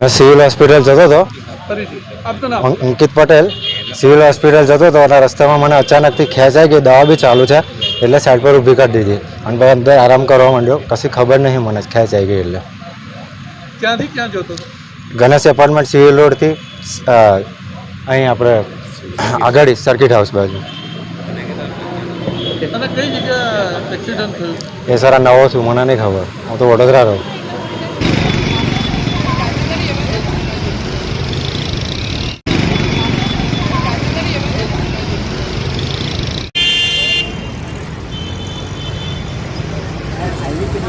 મેં civil hospital જતો હતો ફરીથી આપનું નામ અં- અંકિત પટેલ સિવિલ હોસ્પિટલ જતો હતો અને રસ્તામાં મને અચાનકથી ખેંચાઈ ગઈ દવા બી ચાલુ છે એટલે સાઈડ પર ઊભી કરી દીધી અને પછી અંદર આરામ કરવા માંડ્યો કશી ખબર નહીં મને ખેંચાઈ ગઈ એટલે ક્યાંથી ક્યાં જતો હતો ગણેશ એપાર્ટમેન્ટ સિવિલ રોડથી અ, અહીં આપણે આગળ સર્કિટ હાઉસ બાજુ અને કઈ જગ્યા એક્સિડન્ટ થયું એ સર આ નવો છું મને નહીં ખબર હું તો વડોદરા રહું